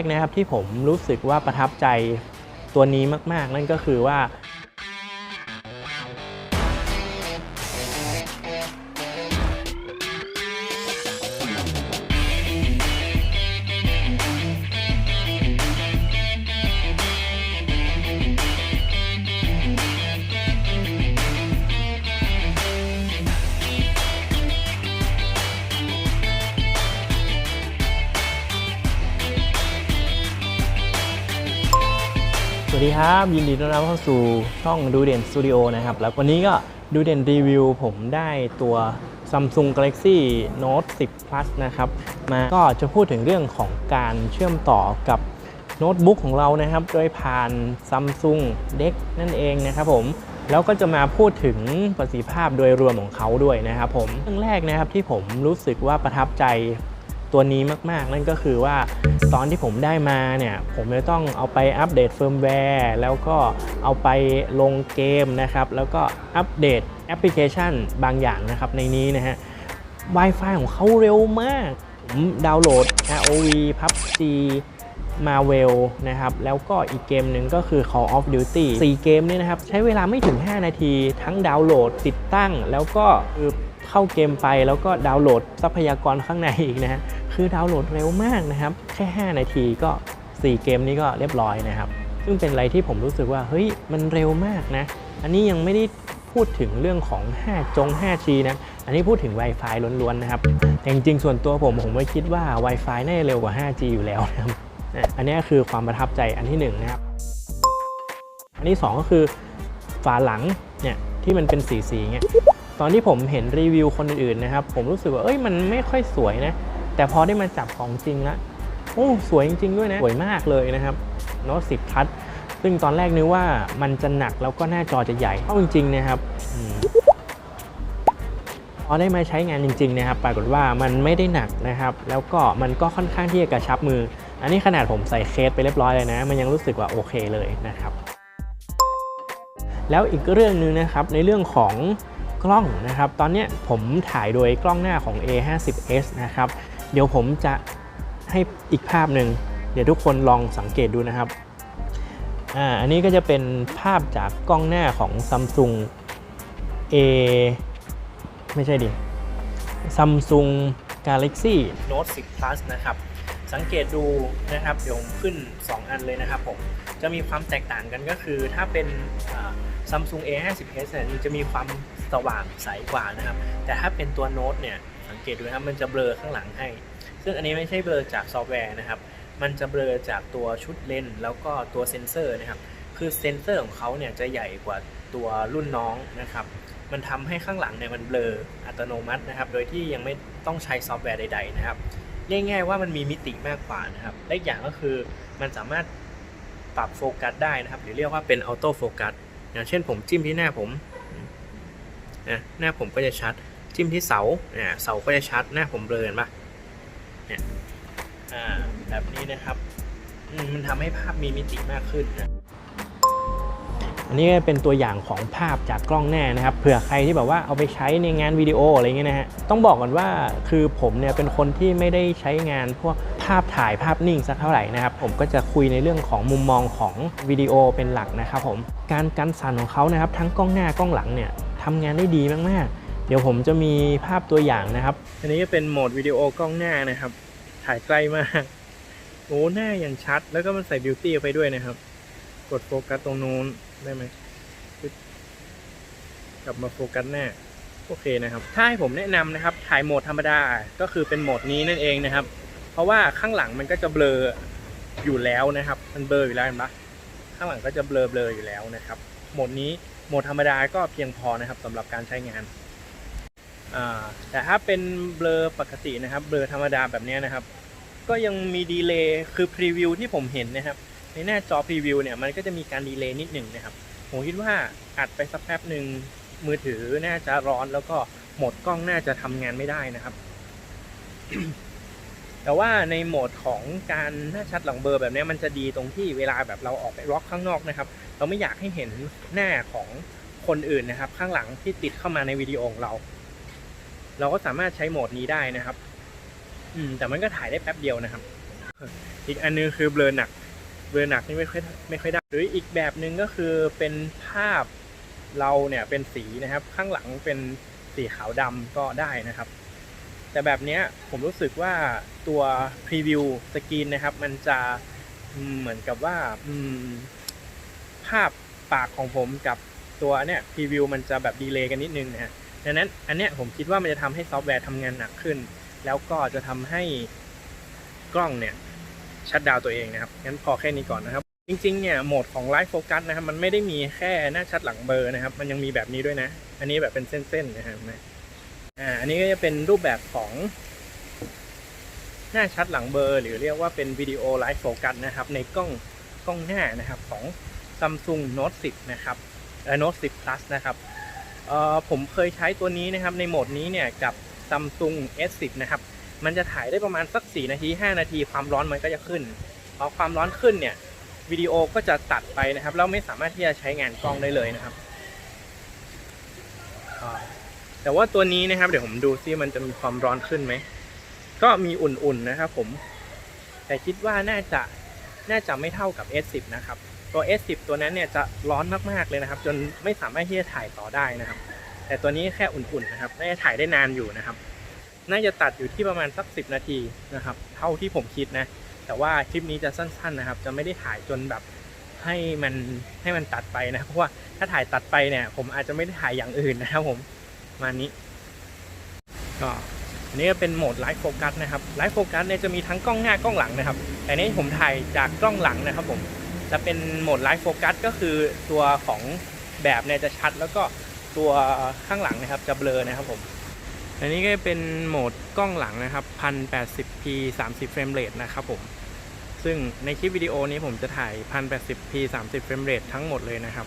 กนะครับที่ผมรู้สึกว่าประทับใจตัวนี้มาก ๆ นั่นก็คือว่า สวัสดีครับ ยินดีต้อนรับเข้าสู่ช่องดูเด่นสตูดิโอนะครับ แล้ววันนี้ก็ดูเด่นรีวิวผมได้ตัว Samsung Galaxy Note 10 Plus นะครับ มาก็จะพูดถึงเรื่องของการเชื่อมต่อกับโน้ตบุ๊กของเรานะครับ โดยผ่าน Samsung Deck นั่นเองนะครับผมแล้วก็จะมาพูดถึงประสิทธิภาพโดยรวมของเขาด้วยนะครับผมเรื่องแรกนะครับที่ผมรู้สึกว่าประทับใจ ตัวนี้มาก ๆ นั่นก็คือว่าตอนที่ผมได้มาเนี่ย ผมจะต้องเอาไปอัปเดตเฟิร์มแวร์แล้วก็เอาไปลงเกมนะครับ แล้วก็อัปเดตแอปพลิเคชันบางอย่างนะครับในนี้นะฮะ Wi-Fi ของเขาเร็วมาก ผมดาวน์โหลด ROV PUBG Marvel นะครับ แล้วก็อีกเกมหนึ่งก็คือ Call of Duty 4 เกมนี้นะครับ ใช้เวลาไม่ถึง 5 นาที ทั้งดาวน์โหลดติดตั้ง แล้วก็เข้าเกมไปแล้วก็ดาวน์โหลดทรัพยากรข้างในอีกนะฮะ คือดาวน์โหลดเร็วมากนะครับ แค่ 5 นาทีก็ 4 เกมนี้ก็เรียบร้อยนะครับ ซึ่งเป็นอะไรที่ผมรู้สึกว่าเฮ้ยมันเร็วมากนะ อันนี้ยังไม่ได้พูดถึงเรื่องของ 5 จง 5G นะ อันนี้พูดถึง Wi-Fi ล้วนๆนะครับ แต่จริงๆ ส่วนตัวผมผมไม่คิดว่า Wi-Fi น่าจะเร็วกว่า 5G อยู่แล้วนะครับอันนี้คือความประทับใจอันที่หนึ่งนะครับ อันที่สองก็คือฝาหลังเนี่ยที่มันเป็นสีสีๆเงี้ย ตอนที่ผมเห็นรีวิวคนอื่นๆนะครับ ผมรู้สึกว่าเอ้ยมันไม่ค่อยสวยนะ แต่พอได้มาจับของจริงแล้วโอ้สวยจริง ๆ ด้วยนะ สวยมากเลยนะครับโน้ต10พัทซึ่งตอนแรกนึกว่ามันจะหนักแล้วก็หน้าจอจะใหญ่เข้าจริง ๆ นะครับอพอได้มาใช้งานจริง ๆ นะครับ ปรากฏว่ามันไม่ได้หนักนะครับ แล้วก็มันก็ค่อนข้างที่จะกระชับมือ อันนี้ขนาดผมใส่เคสไปเรียบร้อยเลยนะ มันยังรู้สึกว่าโอเคเลยนะครับแล้วอีกเรื่องหนึงนะครับในเรื่องของกล้องนะครับ ตอนนี้ผมถ่ายโดยกล้องหน้าของ A50s นะครับ เดี๋ยวผมจะให้อีกภาพหนึ่งเดี๋ยวทุกคนลองสังเกตดูนะครับอ่าอันนี้ก็จะเป็นภาพจากกล้องหน้าของ Samsung A ไม่ใช่ดิ Samsung Galaxy Note 10 Plus นะครับ สังเกตดูนะครับ เดี๋ยวผมขึ้น 2 อันเลยนะครับผม จะมีความแตกต่างกันก็คือถ้าเป็นอ่า Samsung A50s เนี่ยจะมีความสว่างใสกว่านะครับ แต่ถ้าเป็นตัวโน้ตเนี่ย ตดูนะครับมันจะเบลอข้างหลังให้ ซึ่งอันนี้ไม่ใช่เบลอจากซอฟต์แวร์นะครับ มันจะเบลอจากตัวชุดเลนส์แล้วก็ตัวเซนเซอร์นะครับ คือเซนเซอร์ของเขาเนี่ยจะใหญ่กว่าตัวรุ่นน้องนะครับ มันทำให้ข้างหลังเนี่ยมันเบลออัตโนมัตินะครับ โดยที่ยังไม่ต้องใช้ซอฟต์แวร์ใด ๆ นะครับเรียกง่ายๆว่ามันมีมิติมากกว่านะครับและอีกอย่างก็คือมันสามารถปรับโฟกัสได้นะครับ หรือเรียกว่าเป็นออโต้โฟกัสอย่างเช่นผมจิ้มที่หน้าผมนะหน้าผมก็จะชัด จิ้มที่เสาอ่าเสาก็จะชัดน้าผมเบลอเห็นปะเนี่ยอ่าแบบนี้นะครับมันทำให้ภาพมีมิติมากขึ้นนะอันนี้เป็นตัวอย่างของภาพจากกล้องหน้านะครับเผื่อใครที่แบบว่าเอาไปใช้ในงานวิดีโออะไรเงี้ยนะฮะต้องบอกก่อนว่าคือผมเนี่ยเป็นคนที่ไม่ได้ใช้งานพวกภาพถ่ายภาพนิ่งสักเท่าไหร่นะครับผมก็จะคุยในเรื่องของมุมมองของวิดีโอเป็นหลักนะครับผมการกันสั่นของเขานะครับทั้งกล้องหน้ากล้องหลังเนี่ยทำงานได้ดีมากๆ เดี๋ยวผมจะมีภาพตัวอย่างนะครับ อันนี้ก็เป็นโหมดวิดีโอกล้องหน้านะครับ ถ่ายใกล้มาก โอ้หน้าอย่างชัด แล้วก็มันใส่บิวตี้ไปด้วยนะครับ กดโฟกัสตรงนู้นได้ไหมกลับมาโฟกัสหน้าโอเคนะครับ ถ้าให้ผมแนะนำนะครับ ถ่ายโหมดธรรมดา ก็คือเป็นโหมดนี้นั่นเองนะครับ เพราะว่าข้างหลังมันก็จะเบลออยู่แล้วนะครับ มันเบลออยู่แล้วเห็นปะข้างหลังก็จะเบลอเบลออยู่แล้วนะครับ โหมดนี้โหมดธรรมดาก็เพียงพอนะครับสำหรับการใช้งาน แต่ถ้าเป็นเบลอปกตินะครับ เบลอธรรมดาแบบนี้นะครับ ก็ยังมีดีเลย์คือพรีวิวที่ผมเห็นนะครับ ในหน้าจอพรีวิวเนี่ยมันก็จะมีการดีเลย์นิดหนึ่งนะครับ ผมคิดว่าอัดไปสักแป๊บหนึ่งมือถือน่าจะร้อนแล้วก็หมดกล้องน่าจะทำงานไม่ได้นะครับ แต่ว่าในโหมดของการหน้าชัดหลังเบอร์แบบนี้มันจะดีตรงที่เวลาแบบเราออกไปร็อกข้างนอกนะครับ เราไม่อยากให้เห็นหน้าของคนอื่นนะครับ ข้างหลังที่ติดเข้ามาในวิดีโอของเรา เราก็สามารถใช้โหมดนี้ได้นะครับ อืม แต่มันก็ถ่ายได้แป๊บเดียวนะครับ อีกอันนึงคือเบลอหนัก เบลอหนักนี่ไม่ค่อยไม่ค่อยได้ หรืออีกแบบหนึ่งก็คือเป็นภาพเราเนี่ยเป็นสีนะครับ ข้างหลังเป็นสีขาวดำก็ได้นะครับ แต่แบบนี้ผมรู้สึกว่าตัวพรีวิวสกรีนนะครับ มันจะเหมือนกับว่าภาพปากของผมกับตัวเนี่ยพรีวิวมันจะแบบดีเลย์กันนิดนึงนะฮะ ดังนั้นอันเนี้ยผมคิดว่ามันจะทำให้ซอฟต์แวร์ทำงานหนักขึ้น แล้วก็จะทำให้กล้องเนี่ยชัดดาวตัวเองนะครับงั้นพอแค่นี้ก่อนนะครับ จริงๆเนี่ยโหมดของไลฟ์โฟกัสนะครับมันไม่ได้มีแค่หน้าชัดหลังเบอร์นะครับ มันยังมีแบบนี้ด้วยนะ อันนี้แบบเป็นเส้นๆนะครับนะอ่าอันนี้ก็จะเป็นรูปแบบของหน้าชัดหลังเบอร์ หรือเรียกว่าเป็นวิดีโอไลฟ์โฟกัสนะครับ ในกล้องกล้องหน้านะครับของ Samsung Note 10 นะครับเอ่อ Note 10 Plus นะครับ เอ่อผมเคยใช้ตัวนี้นะครับในโหมดนี้เนี่ยกับ Samsung S10 นะครับมันจะถ่ายได้ประมาณสัก 4 นาที 5 นาที ความร้อนมันก็จะขึ้นพอความร้อนขึ้นเนี่ยวิดีโอก็จะตัดไปนะครับแล้วไม่สามารถที่จะใช้งานกล้องได้เลยนะครับ แต่ว่าตัวนี้นะครับ เดี๋ยวผมดูซิมันจะมีความร้อนขึ้นไหมก็มีอุ่นๆนะครับผม แต่คิดว่าน่าจะน่าจะไม่เท่ากับ S10 นะครับ ตัว S10 ตัวนั้นเนี่ยจะร้อนมากๆเลยนะครับ จนไม่สามารถที่จะถ่ายต่อได้นะครับ แต่ตัวนี้แค่อุ่นๆนะครับน่าจะถ่ายได้นานอยู่นะครับ น่าจะตัดอยู่ที่ประมาณสัก 10 นาทีนะครับ เท่าที่ผมคิดนะ แต่ว่าคลิปนี้จะสั้นๆนะครับ จะไม่ได้ถ่ายจนแบบให้มันให้มันตัดไปนะเพราะว่าถ้าถ่ายตัดไปเนี่ย ผมอาจจะไม่ได้ถ่ายอย่างอื่นนะครับผมมานี้ก็อันนี้ก็เป็นโหมดไลฟ์โฟกัสนะครับไลฟ์โฟกัสเนี่ยจะมีทั้งกล้องหน้ากล้องหลังนะครับแต่นี้ผมถ่ายจากกล้องหลังนะครับผม จะเป็นโหมดไลฟ์โฟกัสก็คือตัวของแบบเนี่ยจะชัด แล้วก็ตัวข้างหลังนะครับจะเบลอนะครับผมอันนี้ก็เป็นโหมดกล้องหลังนะครับ 1080p 30เฟรมเรทนะครับผม ซึ่งในคลิปวิดีโอนี้ผมจะถ่าย 1080p 30เฟรมเรททั้งหมดเลยนะครับ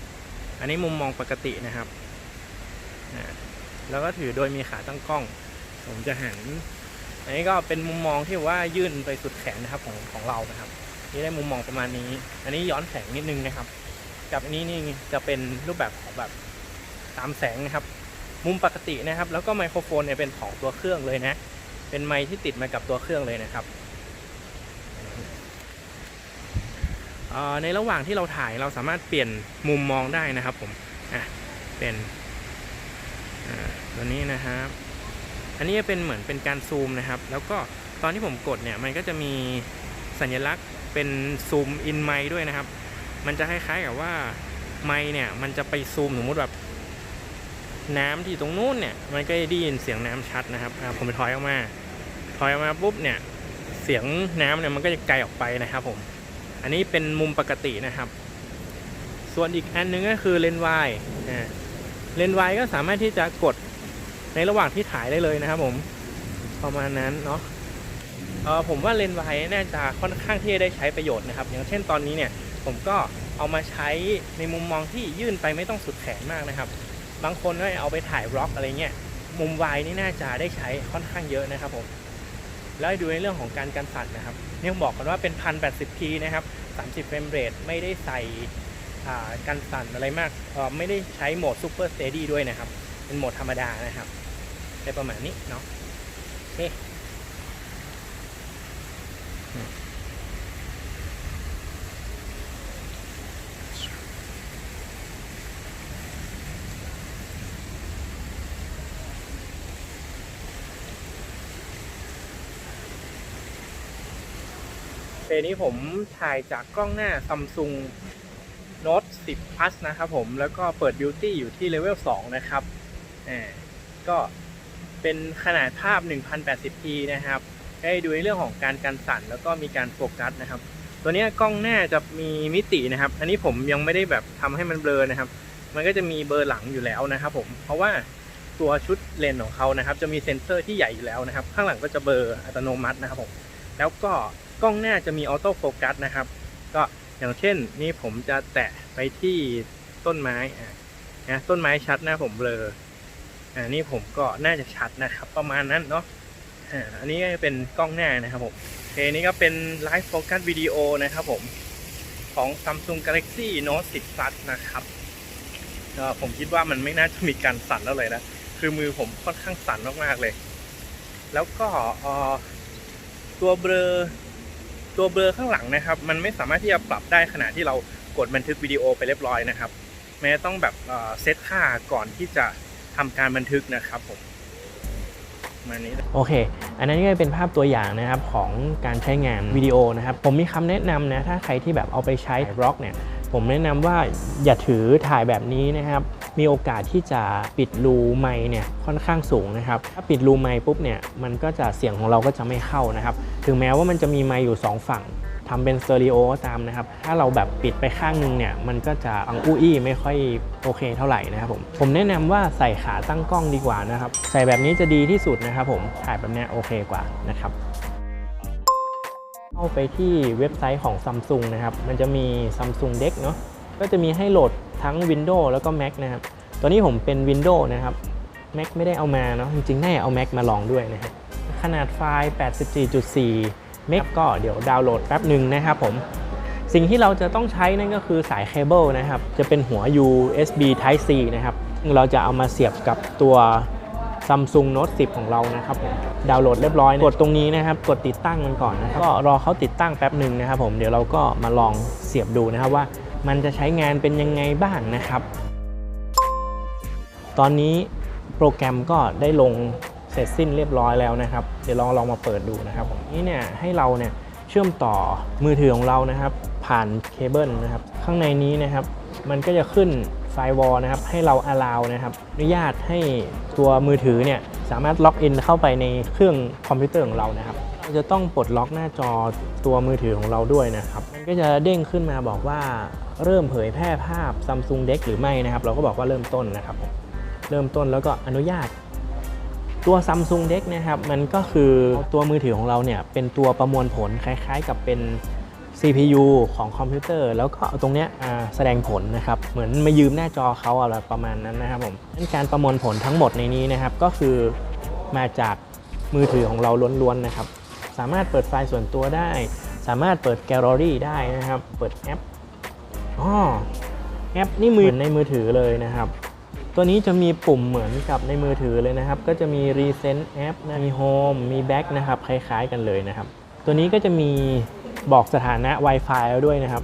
อันนี้มุมมองปกตินะครับ แล้วก็ถือโดยมีขาตั้งกล้อง ผมจะหัน อันนี้ก็เป็นมุมมองที่ว่ายื่นไปสุดแขนนะครับของของเรานะครับ นี่ได้มุมมองประมาณนี้ อันนี้ย้อนแสงนิดนึงนะครับ กับอันนี้นี่จะเป็นรูปแบบของแบบตามแสงนะครับ มุมปกตินะครับ แล้วก็ไมโครโฟนเนี่ยเป็นของตัวเครื่องเลยนะ เป็นไมค์ที่ติดมากับตัวเครื่องเลยนะครับอ่อในระหว่างที่เราถ่ายเราสามารถเปลี่ยนมุมมองได้นะครับผมอะเป็นอ่าตัวนี้นะครับ อันนี้จะเป็นเหมือนเป็นการซูมนะครับ แล้วก็ตอนที่ผมกดเนี่ยมันก็จะมีสัญลักษณ์ เป็นซูมอินไมด้วยนะครับ มันจะคล้ายๆกับว่าไมเนี่ย มันจะไปซูมสมมติแบบ น้ำที่ตรงนู้นเนี่ย มันก็จะได้ยินเสียงน้ำชัดนะครับผมไปถอยออกมา ถอยออกมาปุ๊บเนี่ย เสียงน้ำเนี่ยมันก็จะไกลออกไปนะครับผม อันนี้เป็นมุมปกตินะครับ ส่วนอีกอันนึงก็คือเลนส์วายเลนส์วายก็สามารถที่จะกดในระหว่างที่ถ่ายได้เลยนะครับผม ประมาณนั้นเนาะ ผมว่าเลนส์วายน่าจะค่อนข้างที่จะได้ใช้ประโยชน์นะครับ อย่างเช่นตอนนี้เนี่ยผมก็เอามาใช้ในมุมมองที่ยื่นไปไม่ต้องสุดแขนมากนะครับ บางคนก็เอาไปถ่ายบล็อกอะไรเงี้ยมุมวายนี่น่าจะได้ใช้ค่อนข้างเยอะนะครับผมแล้วดูในเรื่องของการกันสั่นนะครับนี่ผมบอกกันว่าเป็น 1080p นะครับ 30เฟรมเรทไม่ได้ใส่กันสั่นอะไรมากไม่ได้ใช้โหมด Super Steady ด้วยนะครับ เป็นโหมดธรรมดานะครับได้ประมาณนี้เนาะโอเค เพลงนี้ผมถ่ายจากกล้องหน้า Samsung Note 10 Plus นะครับผม แล้วก็เปิด Beauty อยู่ที่เลเวล2นะครับอ่าก็เป็นขนาดภาพ 1080p นะครับ ให้ดูในเรื่องของการกันสั่นแล้วก็มีการโฟกัสนะครับ ตัวนี้กล้องหน้าจะมีมิตินะครับ อันนี้ผมยังไม่ได้แบบทำให้มันเบลอนะครับ มันก็จะมีเบอร์หลังอยู่แล้วนะครับ ผมเพราะว่าตัวชุดเลนของเขานะครับ จะมีเซ็นเซอร์ที่ใหญ่อยู่แล้วนะครับ ข้างหลังก็จะเบลออัตโนมัตินะครับผมแล้วก็กล้องหน้าจะมีออโต้โฟกัสนะครับ ก็อย่างเช่นนี่ผมจะแตะไปที่ต้นไม้อะนะต้นไม้ชัดน้าผมเบลออ่านี่ผมก็น่าจะชัดนะครับ ประมาณนั้นเนาะ อันนี้ก็จะเป็นกล้องหน้านะครับผมโอเคนี่ก็เป็นไลฟ์โฟกัสวิดีโอนะครับผมของ Samsung Galaxy Note 10 Plus นะครับก็ผมคิดว่ามันไม่น่าจะมีการสั่นแล้วเลยนะ คือมือผมค่อนข้างสั่นมากๆเลย แล้วก็ตัวเบลอตัวเบลอข้างหลังนะครับ มันไม่สามารถที่จะปรับได้ขณะที่เรากดบันทึกวิดีโอไปเรียบร้อยนะครับแม้ต้องแบบเอ่อเซตค่าก่อนที่จะทำการบันทึกนะครับผม มานี้โอเค อันนั้นก็เป็นภาพตัวอย่างนะครับของการใช้งานวิดีโอนะครับ ผมมีคำแนะนำนะถ้าใครที่แบบเอาไปใช้บล็อกเนี่ยผมแนะนำว่าอย่าถือถ่ายแบบนี้นะครับ มีโอกาสที่จะปิดรูไม้เนี่ยค่อนข้างสูงนะครับ ถ้าปิดรูไม้ปุ๊บเนี่ยมันก็จะเสียงของเราก็จะไม่เข้านะครับ ถึงแม้ว่ามันจะมีไม้อยู่ 2 ฝั่ง ทำเป็นสเตอริโอก็ตามนะครับ ถ้าเราแบบปิดไปข้างนึงเนี่ย มันก็จะฟังอู้อี้ไม่ค่อยโอเคเท่าไหร่นะครับผม ผมแนะนำว่าใส่ขาตั้งกล้องดีกว่านะครับ ใส่แบบนี้จะดีที่สุดนะครับผม ถ่ายแบบนี้โอเคกว่านะครับเข้าไปที่เว็บไซต์ของ Samsung นะครับ มันจะมี Samsung Deck เนาะ ก็จะมีให้โหลดทั้ง Windows แล้วก็ Mac นะครับ ตัวนี้ผมเป็น Windows นะครับ Mac ไม่ได้เอามาเนาะ จริงๆ น่าจะเอา Mac มาลองด้วยนะครับขนาดไฟล์ 84.4 เมกก็เดี๋ยวดาวน์โหลดแป๊บหนึ่งนะครับผม สิ่งที่เราจะต้องใช้นั่นก็คือสายเคเบิลนะครับ จะเป็นหัว USB Type C นะครับ เราจะเอามาเสียบกับตัว Samsung Note 10 ของเรานะครับผมดาวน์โหลดเรียบร้อยกดตรงนี้นะครับ กดติดตั้งมันก่อนนะครับก็รอเขาติดตั้งแป๊บหนึ่งนะครับผมเดี๋ยวเราก็มาลองเสียบดูนะครับว่า มันจะใช้งานเป็นยังไงบ้างนะครับ ตอนนี้โปรแกรมก็ได้ลง เสร็จสิ้นเรียบร้อยแล้วนะครับ เดี๋ยวลองลองมาเปิดดูนะครับผมนี่เนี่ยให้เราเนี่ยเชื่อมต่อมือถือของเรานะครับ ผ่านเคเบิลนะครับ ข้างในนี้นะครับมันก็จะขึ้นไฟวอลนะครับให้เรา allow นะครับอนุญาตให้ตัวมือถือเนี่ยสามารถล็อกอินเข้าไปในเครื่องคอมพิวเตอร์ของเรานะครับเราจะต้องปลดล็อกหน้าจอตัวมือถือของเราด้วยนะครับ มันก็จะเด้งขึ้นมาบอกว่าเริ่มเผยแพร่ภาพ Samsung Deck หรือไม่นะครับ เราก็บอกว่าเริ่มต้นนะครับ เริ่มต้นแล้วก็อนุญาต ตัว Samsung Deck นะครับมันก็คือตัวมือถือของเราเนี่ยเป็นตัวประมวลผลคล้ายๆ กับเป็น CPU ของคอมพิวเตอร์ แล้วก็เอาตรงเนี้ยแสดงผลนะครับ เหมือนมายืมหน้าจอเขาอะไรประมาณนั้นนะครับผมการประมวลผลทั้งหมดในนี้นะครับก็คือมาจากมือถือของเราล้วนๆนะครับ สามารถเปิดไฟล์ส่วนตัวได้ สามารถเปิดแกลเลอรี่ได้นะครับ เปิดแอปอ๋อแอปนี่มือเหมือนในมือถือเลยนะครับ ตัวนี้จะมีปุ่มเหมือนกับในมือถือเลยนะครับ ก็จะมี Recent App นะมี Home มี Back นะครับ คล้ายๆกันเลยนะครับ ตัวนี้ก็จะมีบอกสถานะ Wi-Fi แล้วด้วยนะครับ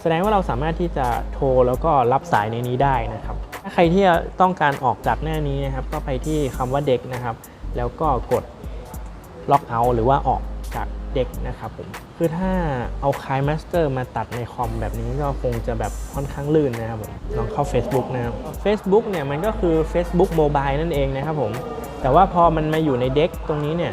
แสดงว่าเราสามารถที่จะโทรแล้วก็รับสายในนี้ได้นะครับ ถ้าใครที่ต้องการออกจากหน้านี้นะครับ ก็ไปที่คำว่าเด็กนะครับ แล้วก็กดล็อกเอาหรือว่าออกจาก เด็กนะครับผมคือถ้าเอาคายมาสเตอร์มาตัดในคอมแบบนี้ก็คงจะแบบค่อนข้างลื่นนะครับผมลองเข้า Facebook นะครับ Facebook เนี่ยมันก็คือ Facebook Mobile นั่นเองนะครับผมแต่ว่าพอมันมาอยู่ในเด็กตรงนี้เนี่ย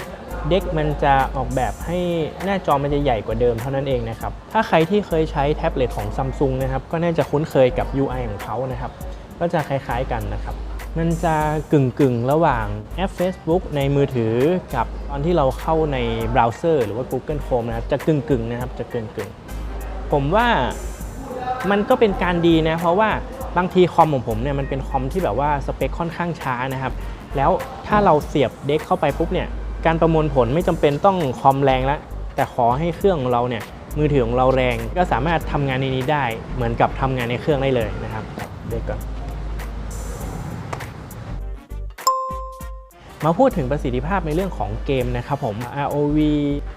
เด็กมันจะออกแบบให้หน้าจอมันจะใหญ่กว่าเดิมเท่านั้นเองนะครับ ถ้าใครที่เคยใช้แท็บเล็ตของ Samsung นะครับ ก็น่าจะคุ้นเคยกับ UI ของเขานะครับ ก็จะคล้ายๆกันนะครับ มันจะกึ่งๆ ระหว่างแอป Facebook ในมือถือกับ ตอนที่เราเข้าในเบราว์เซอร์หรือว่า Google Chrome นะครับจะกึ่งกึ่งๆนะครับจะกึ่งกึ่งๆ ผมว่ามันก็เป็นการดีนะ เพราะว่าบางทีคอมของผมเนี่ยมันเป็นคอมที่แบบว่าสเปคค่อนข้างช้านะครับ แล้วถ้าเราเสียบเด็กเข้าไปปุ๊บเนี่ยการประมวลผลไม่จำเป็นต้องคอมแรงแล้ว แต่ขอให้เครื่องของเราเนี่ยมือถือของเราแรงก็สามารถทำงานในนี้ได้เหมือนกับทำงานในเครื่องได้เลยนะครับเด็กก่อน มาพูดถึงประสิทธิภาพในเรื่องของเกมนะครับผม ROV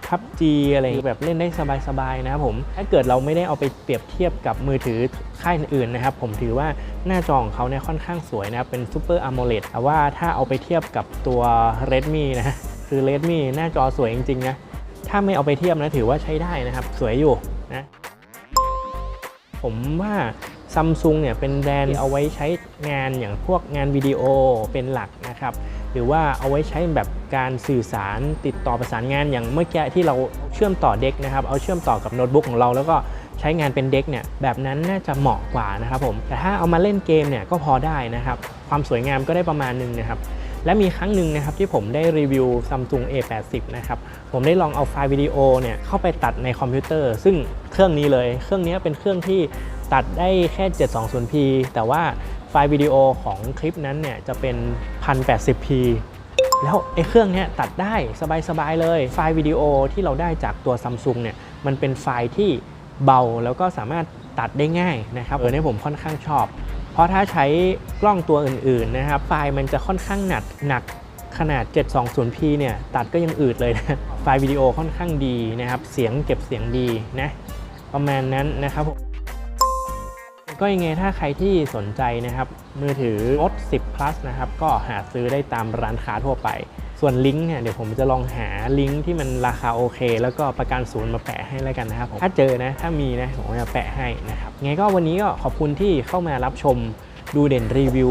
PUBG อะไรแบบเล่นได้สบายๆนะครับผม ถ้าเกิดเราไม่ได้เอาไปเปรียบเทียบกับมือถือค่ายอื่นๆนะครับ ผมถือว่าหน้าจอของเขาเนี่ยค่อนข้างสวยนะเป็น Super AMOLED แต่ว่าถ้าเอาไปเทียบกับตัว Redmi นะคือ Redmi หน้าจอสวยจริงๆนะ ถ้าไม่เอาไปเทียบนะถือว่าใช้ได้นะครับ สวยอยู่นะ ผมว่าซัมซุงเนี่ยเป็นแบรนด์เอาไว้ใช้งานอย่างพวกงานวิดีโอเป็นหลักนะครับ หรือว่าเอาไว้ใช้แบบการสื่อสารติดต่อประสานงานอย่างเมื่อกี้ที่เราเชื่อมต่อเด็กนะครับ เอาเชื่อมต่อกับโน้ตบุ๊กของเราแล้วก็ใช้งานเป็นเด็กเนี่ยแบบนั้นน่าจะเหมาะกว่านะครับผมแต่ถ้าเอามาเล่นเกมเนี่ยก็พอได้นะครับ ความสวยงามก็ได้ประมาณหนึงนะครับและมีครั้งหนึ่งนะครับที่ผมได้รีวิว Samsung A80 นะครับ ผมได้ลองเอาไฟล์วิดีโอเนี่ยเข้าไปตัดในคอมพิวเตอร์ ซึ่งเครื่องนี้เลย เครื่องนี้เป็นเครื่องที่ตัดได้แค่ 720p แต่ว่า ไฟล์วิดีโอของคลิปนั้นเนี่ยจะเป็น 1080p แล้วไอ้เครื่องเนี้ยตัดได้สบายๆเลย ไฟล์วิดีโอที่เราได้จากตัว Samsung เนี่ยมันเป็นไฟล์ที่เบาแล้วก็สามารถตัดได้ง่ายนะครับเออเนี่ยผมค่อนข้างชอบ เพราะถ้าใช้กล้องตัวอื่นๆนะครับไฟล์มันจะค่อนข้างหนักหนักขนาด 720p เนี่ยตัดก็ยังอืดเลยนะไฟล์วิดีโอค่อนข้างดีนะครับ เสียงเก็บเสียงดีนะประมาณนั้นนะครับผม ก็ยังไงถ้าใครที่สนใจนะครับ มือถือ Note 10 Plus นะครับ ก็หาซื้อได้ตามร้านค้าทั่วไป ส่วนลิงก์เนี่ยเดี๋ยวผมจะลองหาลิงก์ที่มันราคาโอเค แล้วก็ประกันศูนย์มาแปะให้แล้วกันนะครับผมถ้าเจอนะถ้ามีนะผมจะแปะให้นะครับไงก็วันนี้ก็ขอบคุณที่เข้ามารับชมดูเด่นรีวิว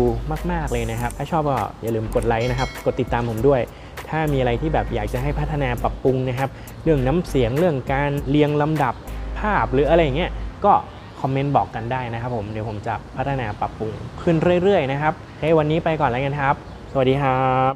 มาก ๆ เลยนะครับ ถ้าชอบก็อย่าลืมกดไลค์นะครับ กดติดตามผมด้วย ถ้ามีอะไรที่แบบอยากจะให้พัฒนาปรับปรุงนะครับ เรื่องน้ำเสียงเรื่องการเรียงลำดับภาพหรืออะไรเงี้ย ก็ คอมเมนต์บอกกันได้นะครับผมเดี๋ยวผมจะพัฒนาปรับปรุงขึ้นเรื่อยๆนะครับให้วันนี้ไปก่อนแล้วกันครับ สวัสดีครับ